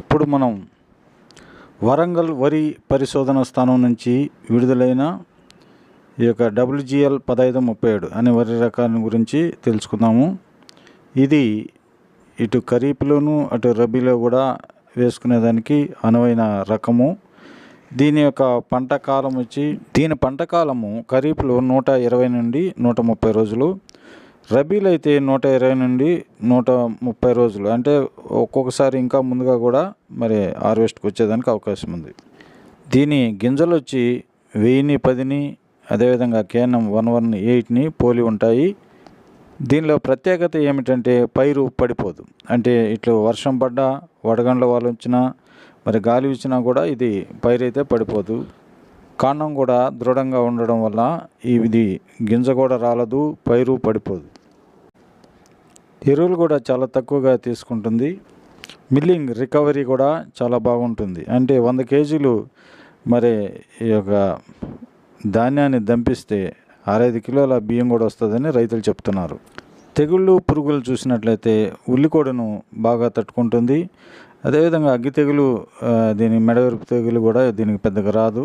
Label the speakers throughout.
Speaker 1: ఇప్పుడు మనం వరంగల్ వరి పరిశోధన స్థానం నుంచి విడుదలైన ఈ యొక్క డబ్ల్యూజిఎల్ పదహైదు ముప్పై ఏడు అనే వరి రకాన్ని గురించి తెలుసుకుందాము. ఇది ఇటు ఖరీఫ్లోను అటు రబీలో కూడా వేసుకునేదానికి అనువైన రకము. దీని యొక్క పంట కాలం వచ్చి దీని పంట కాలము ఖరీఫ్లో నూట ఇరవై నుండి నూట ముప్పై రోజులు రబీలో అయితే నూట ఇరవై నుండి నూట ముప్పై రోజులు. అంటే ఒక్కొక్కసారి ఇంకా ముందుగా కూడా మరి హార్వెస్ట్కి వచ్చేదానికి అవకాశం ఉంది. దీని గింజలు వచ్చి వెయ్యిని పదిని అదేవిధంగా కేఎన్ఎం వన్ వన్ ఎయిట్ని పోలి ఉంటాయి. దీనిలో ప్రత్యేకత ఏమిటంటే పైరు పడిపోదు. అంటే ఇట్లా వర్షం పడ్డా వడగండ్ల వాళ్ళు వచ్చినా మరి గాలి వచ్చినా కూడా ఇది పైరు అయితే పడిపోదు. కాండం కూడా దృఢంగా ఉండడం వల్ల ఇది గింజ కూడా రాలదు పైరు పడిపోదు. ఎరువులు కూడా చాలా తక్కువగా తీసుకుంటుంది. మిల్లింగ్ రికవరీ కూడా చాలా బాగుంటుంది. అంటే వంద కేజీలు మరి ఈ యొక్క ధాన్యాన్ని దంపిస్తే అరైదు కిలోల బియ్యం కూడా వస్తుందని రైతులు చెప్తున్నారు. తెగుళ్ళు పురుగులు చూసినట్లయితే ఉల్లికోడను బాగా తట్టుకుంటుంది. అదేవిధంగా అగ్గి తెగులు దీని మెడవెరుపు తెగులు కూడా దీనికి పెద్దగా రాదు.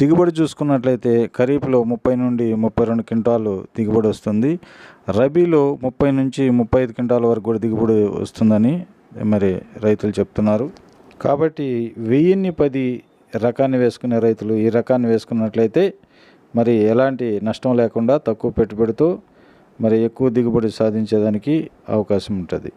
Speaker 1: దిగుబడి చూసుకున్నట్లయితే ఖరీఫ్లో ముప్పై నుండి ముప్పై రెండు క్వింటాలు దిగుబడి వస్తుంది. రబీలో ముప్పై నుంచి ముప్పై ఐదు క్వింటాల వరకు కూడా దిగుబడి వస్తుందని మరి రైతులు చెప్తున్నారు. కాబట్టి వెయ్యిన్ని పది రకాన్ని వేసుకునే రైతులు ఈ రకాన్ని వేసుకున్నట్లయితే మరి ఎలాంటి నష్టం లేకుండా తక్కువ పెట్టుబడితో మరి ఎక్కువ దిగుబడి సాధించేదానికి అవకాశం ఉంటుంది.